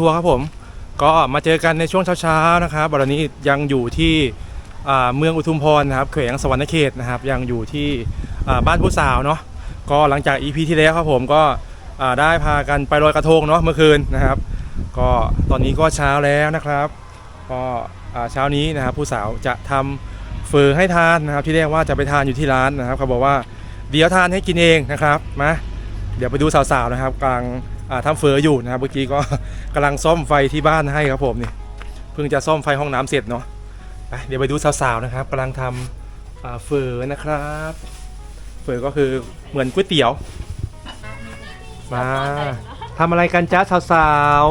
ทัวร์ครับผมก็มาเจอกันในช่วงเช้าๆนะครับวันนี้ยังอยู่ที่เมืองอุทุมพรนะครับแขวงสวรรณเขตนะครับ ยังอยู่ที่บ้านผู้สาวเนาะก็หลังจาก EP ที่แล้วครับผมก็ได้พากันไปลอยกระทงเนาะเมื่อคืนนะครับ ก็ตอนนี้ก็เช้าแล้วนะครับ ก็เช้านี้นะครับผู้สาวจะทำเฟอให้ทานนะครับ ที่เรียกว่าจะไปทานอยู่ที่ร้านนะครับเขาบอกว่าเดี๋ยวทานให้กินเองนะครับมาเดี๋ยวไปดูสาวๆนะครับกลัง อ่าทำเฟออยู่นะครับเมื่อกี้ก็กำลังซ่อมไฟที่บ้านให้ครับผมนี่เพิ่งจะซ่อมไฟห้องน้ำเสร็จเนาะไปเดี๋ยวไปดูสาวๆนะครับกำลังทำอ่าเฟอนะครับเฟอก็คือเหมือนก๋วยเตี๋ยวมาทำอะไรกันจ้าสาว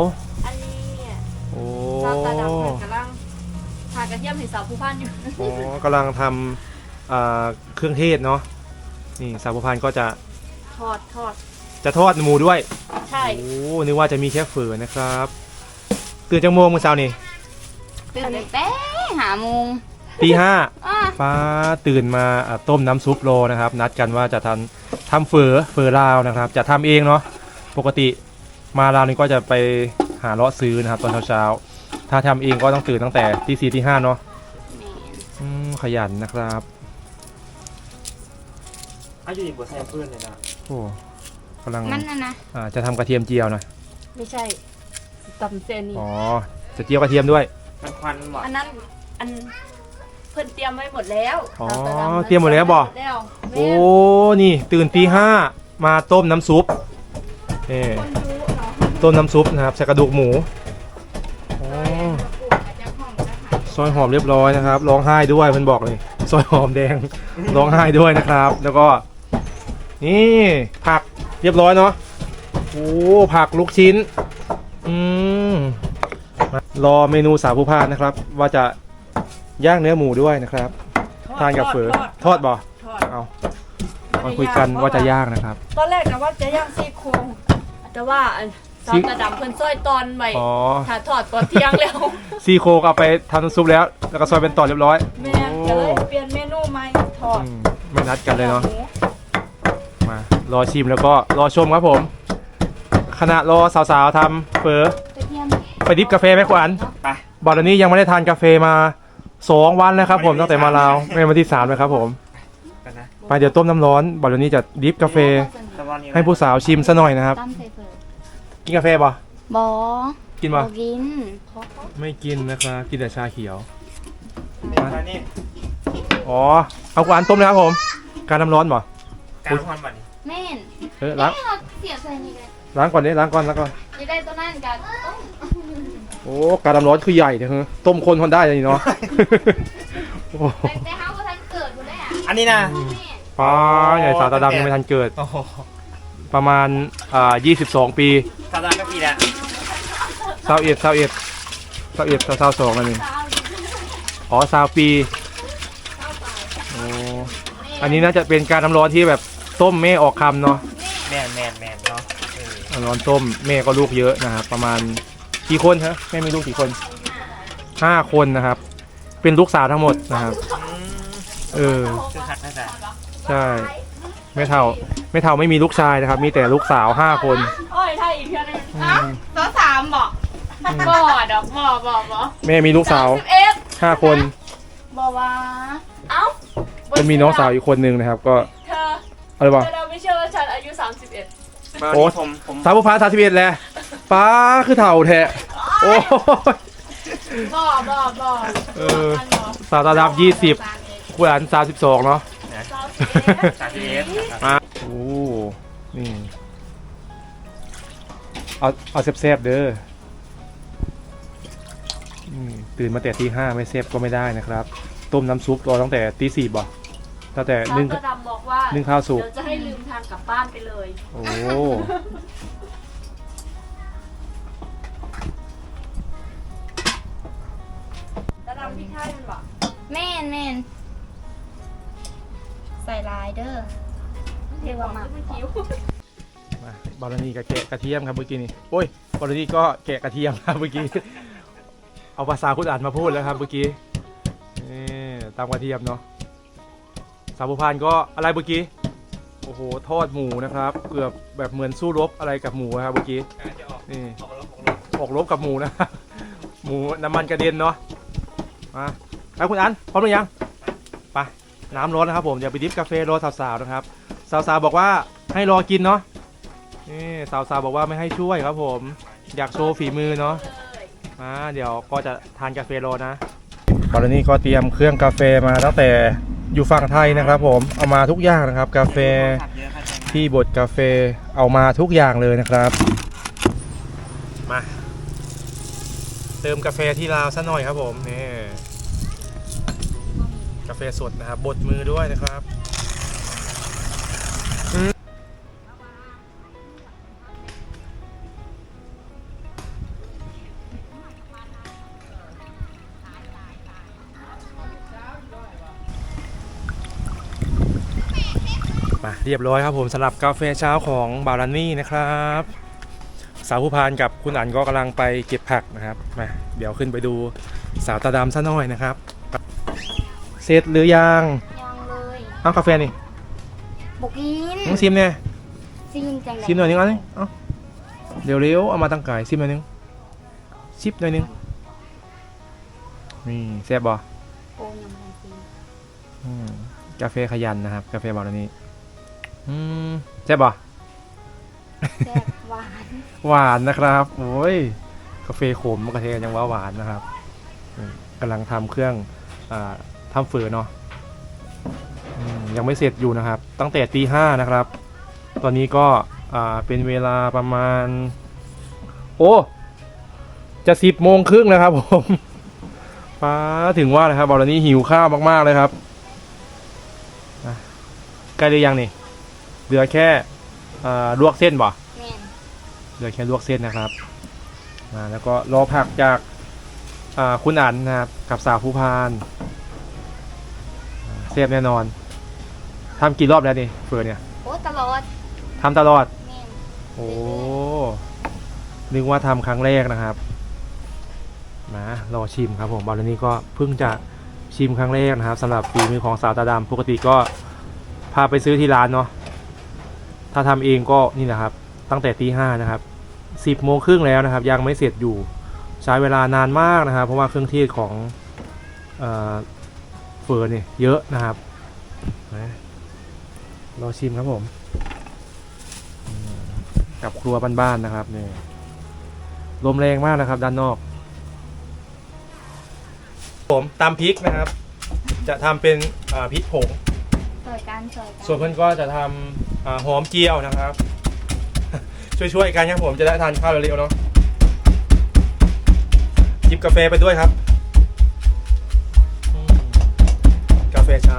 อันนี้เนี่ยๆโอ้ซาวตาดำเพิ่นกำลังทากระเทียมให้สาวผู้พันอยู่อ๋อกำลังทำอ่าเครื่องเทศเนาะนี่สาวผู้พันก็จะทอดทอด จะทอดหมูด้วย ใช่ โอ้นึกว่าจะมีแค่เฟือนะครับตื่นจังโมงเมื่อเช้านี่ตื่นแต่หาโมงตีห้าอะป้าตื่นมาอ่าต้มน้ำซุปโรนะครับ นัดกันว่าจะทำทำเฟือเฟือลาวนะครับ จะทำเองเนาะปกติมาลาวนี่ก็จะไปหาเลาะซื้อนะครับ ตอนเช้าๆถ้าทำเองก็ต้องตื่นตั้งแต่ตีสี่ตีห้าเนาะแหม่อืมขยันนะครับ อายุดีกว่าแซมเพื่อนเลยนะโอ้ กำลังมันน่ะนะอ่าจะทำกระเทียมเจียวหน่อยไม่ใช่ตำเซนนี่อ๋อจะเจียวกระเทียมด้วยมันควันหวานอันนั้นอันเพิ่นเตรียมไว้หมดแล้วอ๋อซาวตาดำเตรียมหมดแล้วบ่หมดแล้วแม่โอ้นี่ตื่นตีห้ามาต้มน้ำซุปเอ่คนรู้เนาะต้มน้ำซุปนะครับใส่กระดูกหมูอ๋อซอยหอมเรียบร้อยนะครับร้องไห้ด้วยมันบอกเลยซอยหอมแดงร้องไห้ด้วยนะครับ แล้วก็ นี่ผัก เรียบร้อยเนาะโอ้ผักลูกชิ้น อืมมารอเมนูสาวผู้พานนะครับ ว่าจะย่างเนื้อหมูด้วยนะครับ ทานกับเฝอทอดบ่ทอดเอามาคุยกันว่าจะย่างนะครับ ตอนแรกนะว่าจะย่างซี่โครงแต่ว่าอันซาวตาดำเพิ่นซอยตอนใหม่อ๋อ ถ้าทอดตอนเที่ยงแล้วซีโครงเอาไปทำน้ำซุปแล้ว แล้วก็ซอยเป็นตอนเรียบร้อยแม่ก็เลยเปลี่ยนเมนูใหม่ทอดอืมไม่นัดกันเลยเนาะหมูมา รอชิมแล้วก็รอชมครับผมขณะรอสาวๆทำเฟอกระเทียมไปดิฟกาแฟไหมขวัญไปบอลนี้ยังไม่ได้ทานกาแฟมาสองวันแล้วครับผมตั้งแต่มาลาวไม่วันที่สามเลยครับผมกันนะไปเดี๋ยวต้มน้ำร้อนบอลนี้จะดิฟกาแฟตะวันนี้ให้ผู้สาวชิมซะหน่อยนะครับตั้มใส่เฟอร์กินกาแฟป่ะบอกินป่ะกิน ไม่กินนะครับกินแต่ชาเขียวอันนี้อ๋อเอาขวานต้มนะครับผม การน้ำร้อนป่ะการควันบัดนี้ แม่นเออล้างไม่เราเสียบใส่นี่กันล้างก่อนดิล้างก่อนล้างก่อนจะได้ตัวนั้นกันโอ้การน้ำร้อนคือใหญ่เนี่ยฮะต้มคนคนได้เลยนี่เนาะโอ้แต่แต่เฮาก็ทันเกิดบ่ได้อะอันนี้นะ แม่ป้าใหญ่สาวตาดำยังไม่ทันเกิด โอ้โหประมาณอ่า22 ปีตาดำก็ปีแล้วเศร้าเอ็ดเศร้าเอ็ดเศร้าเอ็ดเศร้าสองอันนี้อ๋อสาวปีโอ้อันนี้น่าจะเป็นการน้ำร้อนที่แบบ ต้มแม่ออกคำเนาะแมนแมนแมนเนาะเออน้ำร้อนต้มแม่ก็ลูกเยอะนะครับประมาณกี่คนฮะแม่มีลูกกี่คนห้าคนนะครับ เป็นลูกสาวทั้งหมดนะครับ อืมเออ คือขัดนะจ๊ะใช่แม่เท่าแม่เท่าไม่มีลูกชายนะครับ มีแต่ลูกสาวห้าคนโอ้ยไทยอีกเท่านึงอืมตัวสามบ่บ่ดอกบ่บ่บ่แม่มีลูกสาวสิบเอ็ดห้าคนบ่ว่าเอ้าจะมีน้องสาวอีกคนนึงนะครับ ก็เธ ออะไรวะเธอเราไม่เชื่อว่าฉันอายุ 31วันโอ้ นี้ผมผมสาวผู้ฟ้าสาวสิบเอ็ดแหละป้าคือเถ่าแท้โอ้ย บ่บ่บ่เออ สาวตาดำยี่สิบผู้หลานสามสิบสองเนาะ สาวสิบเอ็ดสามสิบเอสมาโอ้นี่ เอา เอาแซ่บๆเด้ออืมตื่นมาแต่ตีห้าไม่แซ่บก็ไม่ได้นะครับ ต้มน้ำซุปรอตั้งแต่ตีสี่บ่ ตั้งแต่สาวนึ่งตาดำบอกว่านึ่งข้าวสุก เดี๋ยวจะให้ลืมทางกลับบ้านไปเลย โอ้ตาดำพี่ท่ายมันบอกแม่นแม่นใส่ลายเด้อเรียกว่าหมากมันคิ้วมาบอลนี่กับแกะกระเทียมครับเมื่อกี้นี่โอ้ยบอลนี่ก็แกะกระเทียมครับเมื่อกี้ เอาภาษาคุณอ่านมาพูดแล้วครับเมื่อกี้นี่ตามกระเทียมเนาะ สาวผู้พานก็อะไรเมื่อกี้ โอ้โห ทอดหมูนะครับ เกือบแบบเหมือนสู้รบอะไรกับหมูครับเมื่อกี้นี่ออกรบกับหมูนะหมูน้ำมันกระเด็นเนาะ มาไปคุณอันพร้อมหรือยัง ไป น้ำร้อนนะครับผม เดี๋ยวไปดิฟกาแฟรอสาวๆนะครับ สาวๆบอกว่าให้รอกินเนาะ นี่สาวๆบอกว่าไม่ให้ช่วยครับผม อยากโชว์ฝีมือเนาะอ่าเดี๋ยวก็จะทานกาแฟรอนะตอนนี้ก็เตรียมเครื่องกาแฟมาตั้งแต่ อยู่ฝั่งไทยนะครับผมเอามาทุกอย่างนะครับ กาแฟที่บดกาแฟเอามาทุกอย่างเลยนะครับ มาเติมกาแฟที่ลาวซะหน่อยครับผมนี่กาแฟสดนะครับบดมือด้วยนะครับ เรียบร้อยครับผมสำหรับกาแฟเช้าของบารานี่นะครับสาวผู้พานกับคุณอันก็กำลังไปเก็บผักนะครับมาเดี๋ยวขึ้นไปดูสาวตาดำซะหน่อยนะครับ เสร็จหรือยังยังเลยเอากาแฟนี่บกินน้องซิมเนี่ยซิมจังเลยซิมหน่อยนึงเอันนี้เอาเดี๋ยวเร็วเอามาตั้งไก่ซิมหน่อยนึงซิปหน่อยนึงนี่แซ่บบ่โอ้ยังไม่ทันซิมอืมกาแฟขยันนะครับ กาแฟบารานี่ อืมแซ่บบ่แซ่บหวานหวานนะครับโอ้ยกาแฟขมกาแฟยังว่าหวานนะครับอืมกำลังทำเครื่องอาทำฝืนเนาะอืมยังไม่เสร็จอยู่นะครับ ตั้งแต่ตีห้านะครับ ตอนนี้ก็อ่าเป็นเวลาประมาณ โอ้ จะสิบโมงครึ่งแล้วครับผมป้าถึงว่าเลยครับบอลนี้หิวข้าวมากๆเลยครับอะใกล้หรือยังนี่ เหลือแค่อ่าลวกเส้นบ่แม่นเหลือแค่ลวกเส้นนะครับมาแล้วก็รอผักจากอ่าคุณอันนะครับ กับสาวผู้พานอ่าเซฟแน่นอนทำกี่รอบแล้วนี่เฟิร์นเนี่ยโอ้ตลอดทำตลอด แม่นโอ้ นึกว่าทำครั้งแรกนะครับ มารอชิมครับผมบอลนี้ก็เพิ่งจะชิมครั้งแรกนะครับสำหรับฝีมือของสาวตาดำปกติก็พาไปซื้อที่ร้านเนาะ ถ้าทำเองก็นี่นะครับ ตั้งแต่ตีห้านะครับสิบโมงครึ่งแล้วนะครับ ยังไม่เสร็จอยู่ใช้เวลานานมากนะครับ เพราะว่าเครื่องเทศของเออเฟิร์นเนี่ยเยอะนะครับรอชิมครับผม กับครัวบ้านๆนะครับนี่ลมแรงมากนะครับ ด้านนอก ผมตำพริกนะครับ จะทำเป็นพริกผง วยกันสวยกันส่วนเพื่อนก็จะทำอ่าหอมเจียวนะครับ ช่วยๆกันครับผมจะได้ทานข้าวเร็วๆเนาะหยิบกาแฟไปด้วยครับ กาแฟเช้า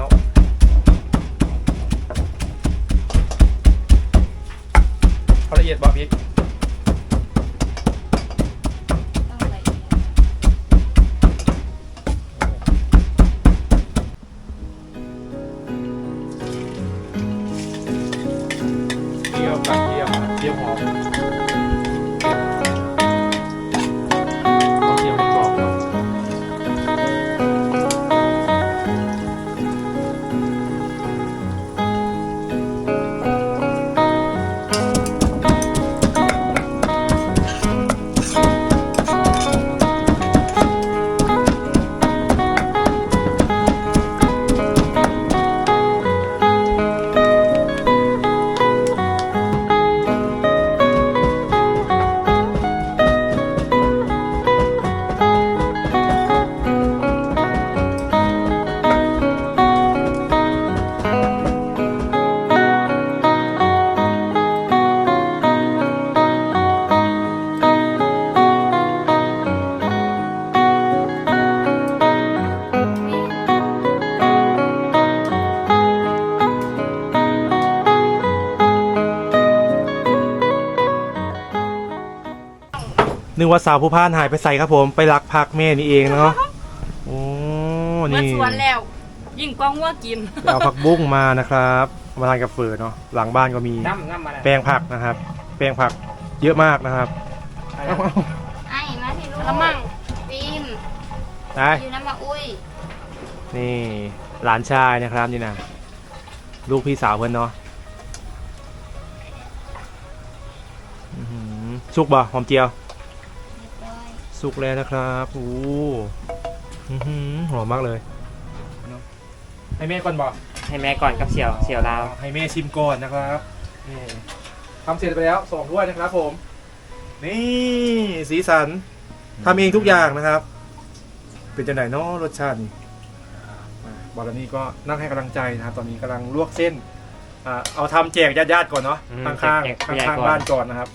นึกว่าสาวผู้พานหายไปใส่ครับผมไปรักพักแม่นี่เองเนาะโอ้เมื่อนี่สวนแล้ว ยิ่งกว้างว่ากิน ไปเอาผักบุ้งมานะครับมาทานกับเฟิร์นเนาะหลังบ้านก็มีน้ำน้ำมาแล้วแปลงผักนะครับ แปลงผักเยอะมากนะครับเอาเอาไอ้มาที่ลูกละมั่ง ฟิล์มไปอยู่น้ำมาอุ้ยนี่หลานชายนะครับนี่นะลูกพี่สาวเพื่อนเนาะอื้อหือสุกบ่หอมเจียว สุกแล้วนะครับโอ้อื้อหือหอมมากเลยเนอะให้แม่ก่อนบอกให้แม่ก่อนกับเสี่ยวเสี่ยวลาวให้แม่ชิมก่อนนะครับนี่ทำเสร็จไปแล้วสองถ้วยนะครับผม นี่สีสันทำเองทุกอย่างนะครับ เป็นจะไหนเนาะรสชาตินี่อ่าบอลนี่ก็นั่งให้กำลังใจนะครับ ตอนนี้กำลังลวกเส้นอ่าเอาทำแจกญาติๆก่อนเนาะอืมข้างแจกๆผู้ใหญ่ข้างก่ๆบ้านก่อนนะครับ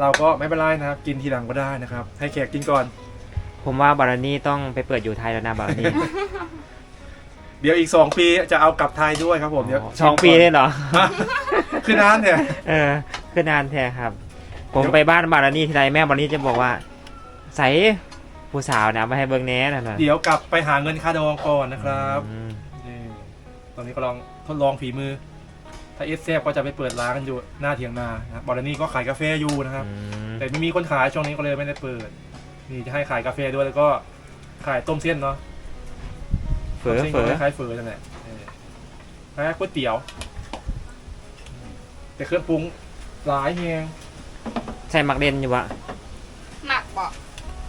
เราก็ไม่เป็นไรนะครับ กินทีหลังก็ได้นะครับ ให้แขกกินก่อน ผมว่าบารานี่ต้องไปเปิดอยู่ไทยแล้วนะบารานี่ เดี๋ยวอีก2ปีจะเอากลับไทยด้วยครับผมเดี๋ยวสองปีเลยเหรอฮะคือนานเนี่ย เออ คือนานแท้ครับ ผมไปบ้านบารานี่ทีไรแม่บารานี่จะบอกว่า ใส่ผู้สาวนะมาให้เบิ่งแหน่นั่นน่ะเดี๋ยวกลับไปหาเงินค่าดองก่อนนะครับอืมนี่ตอนนี้ก็ลองทดลองฝีมือ ถ้าเอสเซฟก็จะไปเปิดร้านกันอยู่หน้าเถียงนานะครับบอลนี่ก็ขายกาแฟอยู่นะครับ อืมแต่ไม่มีคนขายช่วงนี้ก็เลยไม่ได้เปิด นี่จะให้ขายกาแฟด้วยแล้วก็ขายต้มเส้นเนาะเฝอต้มส้นเฝก็อคล้ายๆเฝอนั่นแหละเออคล้ายๆก๋วยเตี๋ยว แต่เครื่องปรุงหลายเฮงใส่หมักเด่นอยู่วะหมักบอก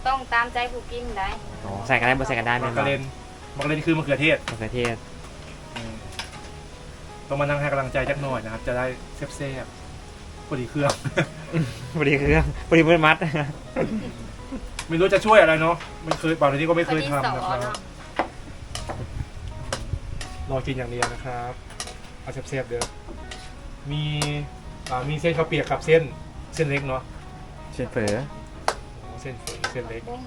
ต้องตามใจผู้กินได้อ๋อใส่กันได้บ่ใส่กันได้ไหมมักกะเลนมักกะเลนคือมะเขือเทศมะเขือเทศอืม ต้องมานั่งให้กำลังใจจักหน่อยนะครับ จะได้แซ่บๆพอดีเครื่อง พอดีเครื่องพอดีมันมัด ไม่รู้จะช่วยอะไรเนาะไม่เคยบางทีก็ไม่เคยพอดีทำสอนะครัเนาะบรอกินอย่างเดียวนะครับเอาแซ่บๆเด้อมีอ่ามีเส้นข้าวเปียกกับเส้นเส้นเล็กเนาะเช่นเฝอเส้นเส้นเล็กบุ้ง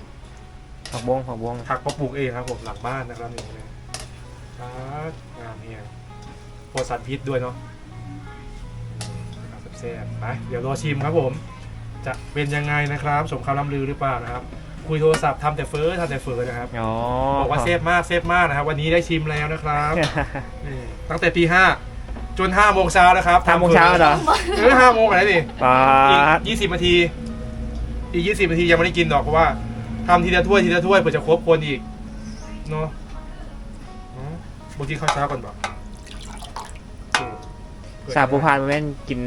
ผักบงผักบงผักก็ปลูกเองครับผมหลังบ้านนะครับนี่เลยครับงามเนี่ย โปรสันพิษด้วยเนาะครับแซ่บๆไปเดี๋ยวรอชิมครับผม จะเป็นยังไงนะครับสมคำล่ำลือหรือเปล่านะครับ คุยโทรศัพท์ทำแต่เฟ้อทำแต่เฟ้อนะครับอ๋อบอกว่าเซฟมากเซฟมากนะครับ วันนี้ได้ชิมแล้วนะครับนี่ตั้งแต่ตีห้าจนห้าโมงเช้านะครับทำโมงเช้าเหรอเออห้าโมงอะไรนี่ปาอีกดยี่สิบนาที อีกยี่สิบนาทียังไม่ได้กินหรอกเพราะว่าทำทีละถ้วยทีละถ้วยเพื่อจะครบคนอีกเนาะอ๋อบางทีข้าวเช้าก่อนบอก สาปูพานมาแม่นกิน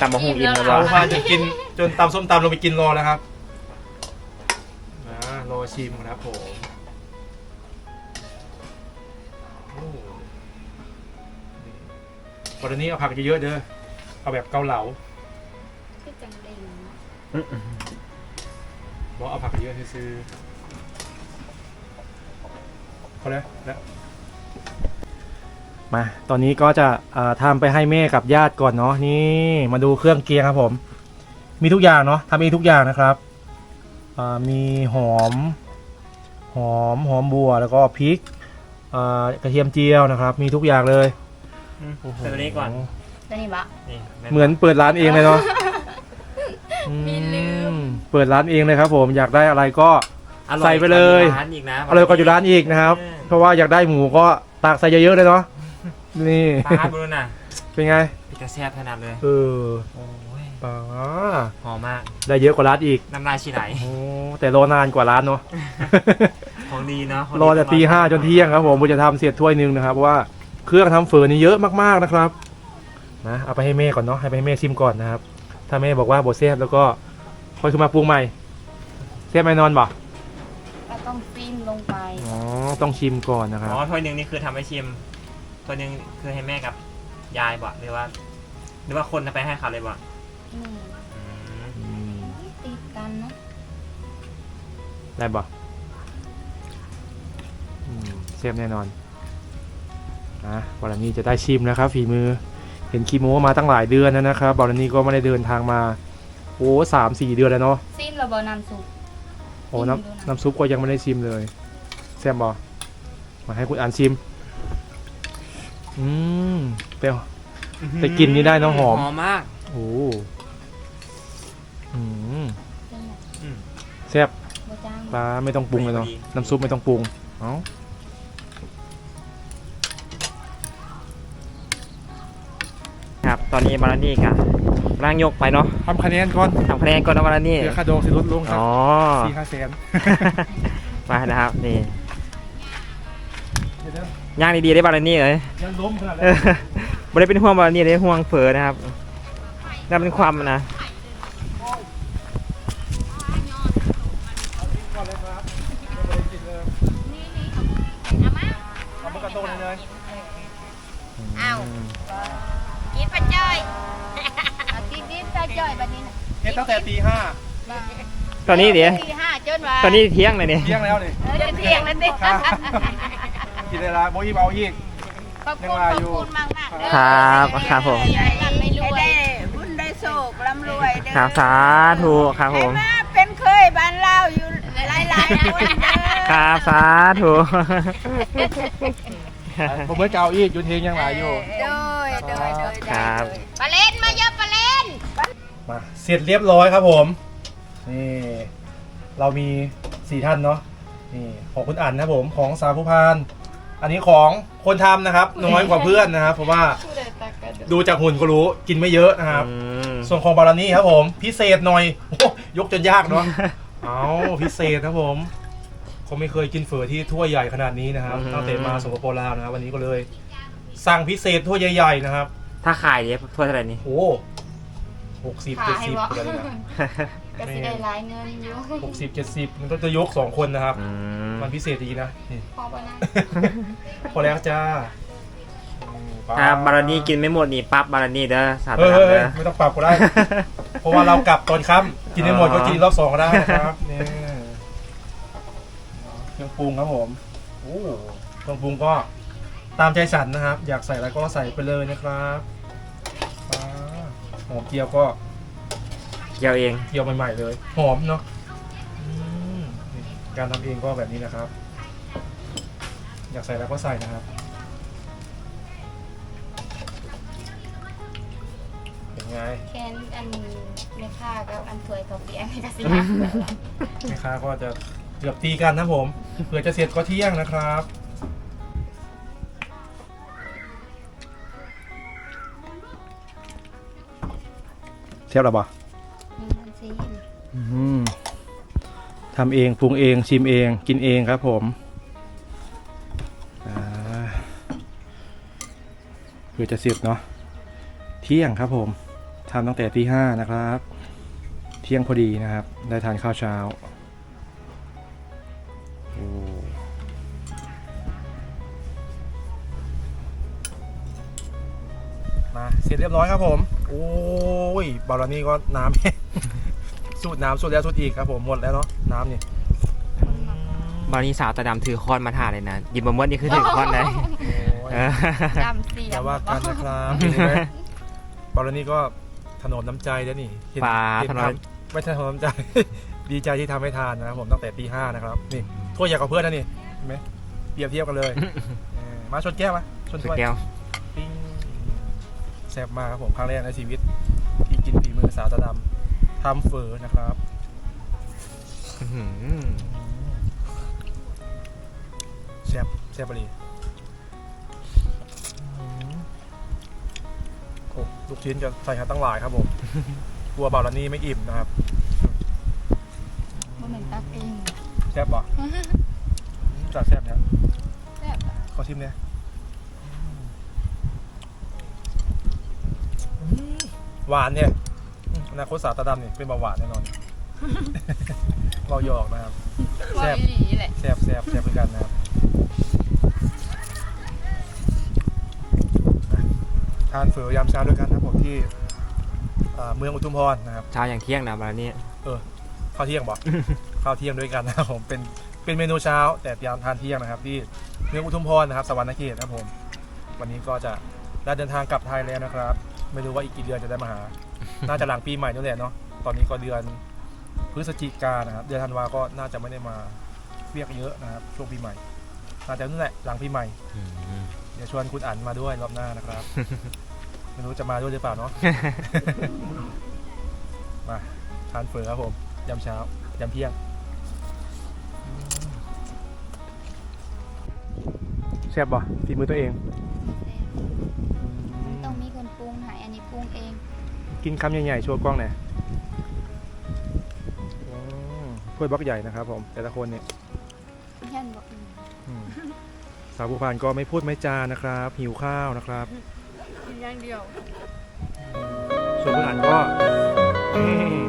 ตำมะฮุงอิ่มแล้วเราบ่พาจะกินจนตำส้มตำลงไปกินรอแล้วครับนะรอชิมครับผมโอ้นี่วันนี้เอาผักเยอะๆเด้อเอาแบบเกาเหลาคือจังเด้งอืมบอกเอาผักเยอะซื้อๆพอแล้วแล้ว มา ตอนนี้ก็จะอ่าทำไปให้แม่กับญาติก่อนเนาะนี่มาดูเครื่องเคียงครับผม มีทุกอย่างเนาะทำเองทุกอย่างนะครับอ่ามีหอม หอมหอมบัวแล้วก็พริกอ่ากระเทียมเจียวนะครับ มีทุกอย่างเลยใส่ตัวนี้ก่อนแล้วนี่บะนี่เหมือนเปิดร้านเองเลยเนาะมีลืมอืเปิดร้านเองเลยครับ ผมอยากได้อะไรก็อร่อใส่ไปเลยกว่าร้านอีกนะอร่อยกว่าอยู่ร้านอีกนะครับเออเพราะว่าอยากได้หมูก็ตักใส่เยอะๆเลยเนาะ นี่ ปลาบุรุษน่ะเป็นไง พิกาแซ่บขนาดเลย เออโอ้ยปลาหอมมาก ได้เยอะกว่าร้านอีก น้ำลายฉีไหลโอ้ แต่รอนานกว่าร้านเนาะ ของดีเนาะของดีรอแต่ตีห้าจนเที่ยงครับผมผมจะทำเสร็จถ้วยหนึงนะครับเพราะว่าเครื่องทำเฟอร์นี่เยอะมากๆนะครับนะเอาไปให้แม่ก่อนเนาะให้ไปให้แม่ชิมก่อนนะครับ ถ้าแม่บอกว่าบดแซ่บแล้วก็ค่อยขึ้นมาปรุงใหม่แซ่บไหมนอนบ่ก็ต้องฟินลงไป อ๋อต้องชิมก่อนนะครับอ๋อถ้วยหนึ่งนี่คือทำให้ชิม ถ้วยหนึ่งคือให้แม่กับยายบ่หรือว่า หรือว่าคนจะไปให้เขาเลยบ่นี่อืมอืมติดกันนะได้บ่อืมแซ่บแน่นอนนะบอลนี่จะได้ชิมนะครับฝีมือ เห็นคีโมมาตั้งหลายเดือนแล้วนะครับบอลนี่ก็ไม่ได้เดินทางมาโอ้สามสี่เดือนแล้วเนาะซิมระเบน้ำซุป โอ้ชิมดูนะ น้ำน้ำซุปก็ยังไม่ได้ชิมเลยแซมบอมาให้คุณอ่านชิม อืมเปรี้ยว แต่กลิ่นนี่ได้เนอะหอม หอมมาก โอ้อืมเป็นแบบอืมแซ่บโบจ้างปลาไม่ต้องปรุงเลยเนาะพอดีน้ำซุปไม่ต้องปรุงเอ้าครับ ตอนนี้บารานี่กับร่างยกไปเนาะทำคะแนนก่อนทำคะแนนก่อนนะบารานี่ เดี๋ยวค่าดองสิลดลงสักอ๋อ สี่ห้าแสน มานะครับ นี่เดี๋ ย่างดีๆได้บาลานี่เลยยังล้มขนาดไม่ได้เป็นห่วงบาลานี่ได้ห่วงเฟอนะครับนั่นเป็นความนะเอากินปลาจอยกินกินปลาจอยบบนี้เฮ็ตั้งแต่ตีห้าตอนนี้เดี๋ยวตอนนี้เที่ยงเลยเนี่ยเที่ยงแล้วเลยเที่ยงแล้วเนี่ย กินเวลาโบยีเอาอีก ขอบคุณยังว่าขอบอยู่คุณมากมากๆเด้อครับครับผม ใหญ่ร่ำไม่รวยได้บุญได้โศกร่ำรวยเด้อครับสาธุครับผมให้มาเป็นเคยบ้านเราอยู่หลายๆคนเด้อครับสาธุ ผมเมื่อเก่าอีกยุนเทงยังหลายอยู่โดยโดยโดยครับ ปลาเล่นมาเยอะปลาเล่น มาเสร็จเรียบร้อยครับผม นี่ เรามีสี่ท่านเนาะนี่ของคุณอั๋นนะครับผมของสาวผู้พาน อันนี้ของคนทำนะครับ น้อยกว่าเพื่อนนะครับเพราะว่าดูจากหุ่นก็รู้กินไม่เยอะนะครับ อืมส่วนของบารานี่ครับผม พิเศษหน่อยโอ้โหยกจนยากเนาะ เอาพิเศษครับผมคงไม่เคยกินเฝอที่ถ้วยใหญ่ขนาดนี้นะครับอืม ตั้งแต่มาสปปลาวนะครับวันนี้ก็เลย สั่งพิเศษถ้วยใหญ่ๆนะครับถ้าขายเนี่ยถ้วยเท่าไหร่นี่ โอ้หกสิบเจ็ดขายสิบบ่อะไรนะก็สิได้หลายเงินอยู่หกสิบเจ็ดสิบมันก็จะยกสองคนนะครับ อืม มันพิเศษดีนะนี่พอปะนะพอแล้วจ้าอืมถ้าบารนี่กินไม่หมดนี่ปั๊บบารนี่เด้อสาธุเฮ้ยครัเฮ้บยเด้อไม่ต้องปรับก็ได้ เพราะว่าเรากลับตอนค่ำกินได้หมดก็กินรอบสองก็ได้นะครับนี่เครื่องปรุงครับผมโอ้เครื่องปรุงก็ตามใจฉันนะครับ อยากใส่อะไรก็ใส่ไปเลยนะครับอ่าหอมเจียวก็เกี่ยวเอง เจียวใหม่ๆเลย หอมเนาะอืมนี่ การทำเองก็แบบนี้นะครับ อยากใส่แล้วก็ใส่นะครับเป็นไงแค่นอันในค่ากับอันถวยกับเปียกก็สินะแม่ค้าก็จะเกือบตีกันนะผมเผื่อจะเสร็จก็เที่ยงนะครับ เทียบหรอปะมีเงินซีน ทำเองปรุงเองชิมเองกินเองครับผมเพื่อจะเสร็จเนาะเที่ยงครับผมทำตั้งแต่ที่ห้านะครับ เที่ยงพอดีนะครับ ได้ทานข้าวเช้ามาเสร็จเรียบร้อยครับผม โอ้ยบารานี่ก็น้ำ สูตรน้ำสูตรแล้วสูตรอีกครับผมหมดแล้วเนาะน้ำนี่บารนี่สาวตาดำถือค้อนมาถ่าเลยนะหยิบมาเมื่อนี่คือถือค้อนได้โอ้ยเออดำเสียอย่าว่ากันนะครับเห็นไหมบอลนี่ก็ถนนน้ำใจแล้วนี่เห็นปลาเห็นถนนทำไม่ใช่ถนนน้ำใจ ดีใจที่ทำให้ทานนะครับผมตั้งแต่ตีห้านะครับนี่ถ้วยใหญ่กว่าเพื่อนนะนี่เห็นไหมเปรียบเทียบกันเลยเออมาชนแก้วมาชนสุดถ้วยแก้วปิ้งแซ่บมากครับผมครั้งแรกในชีวิตที่กินฝีมือสาวตาดำ ทำเฟอนะครับอื้อหือแซ่บแซ่บปรีโอ้ลูกชิ้นจะใส่กันตั้งหลายครับผมกลัวบาลานี่ไม่อิ่มนะครับบ่เหมือนตักเองแซ่บบ่จัดแซ่บเนี่ยแซ่บอะขอชิมเนี่ยหวานเนี่ยอืมอ นาคตสาวตาดำเนี่ยเป็นเบาหวานแน่นอน เราหยอกนะครับ ว่าแซ่บอีหลีแหละแซ่บแซ่บแซ่บเหมือนกันนะครับอะทานเฝอยามเช้าด้วยกันนะครับผมที่อ่าเมืองอุทุมพรนะครับ เช้าอย่างเที่ยงนะบารนี่ข้าวเที่ยงบอก ข้าวเที่ยงด้วยกันนะครับผมเป็นเป็นเมนูเช้า แต่ยามทานเที่ยงนะครับ ที่เมืองอุทุมพรนะครับสวรรณเขตนะครับผม วันนี้ก็จะได้เดินทางกลับไทยแล้วนะครับ ไม่รู้ว่าอีกกี่เดือนจะได้มาหา น่าจะหลังปีใหม่นี่แหละเนาะตอนนี้ก็เดือนพฤศจิกายนนะครับเดือนธันวาก็น่าจะไม่ได้มาเรียกเยอะนะครับช่วงปีใหม่น่าจะนั่นแหละหลังปีใหม่อืมเดี๋ยวชวนคุณอั๋นมาด้วยรอบหน้านะครับ ไม่รู้จะมาด้วยหรือเปล่าเนาะมาทานเฝอครับผมยำเช้ายำเที่ยงแซ่บบ่ฝีมือตัวเองต้อง กินคำใหญ่ๆโชว์กล้องหน่อยอืมถ้วยบล็อกใหญ่นะครับผมแต่ละคนเนี่ยแค่นบอกอืมสาวผู้พานก็ไม่พูดไม่จานะครับ หิวข้าวนะครับ กินอย่างเดียว ส่วนคุณอันก็อืม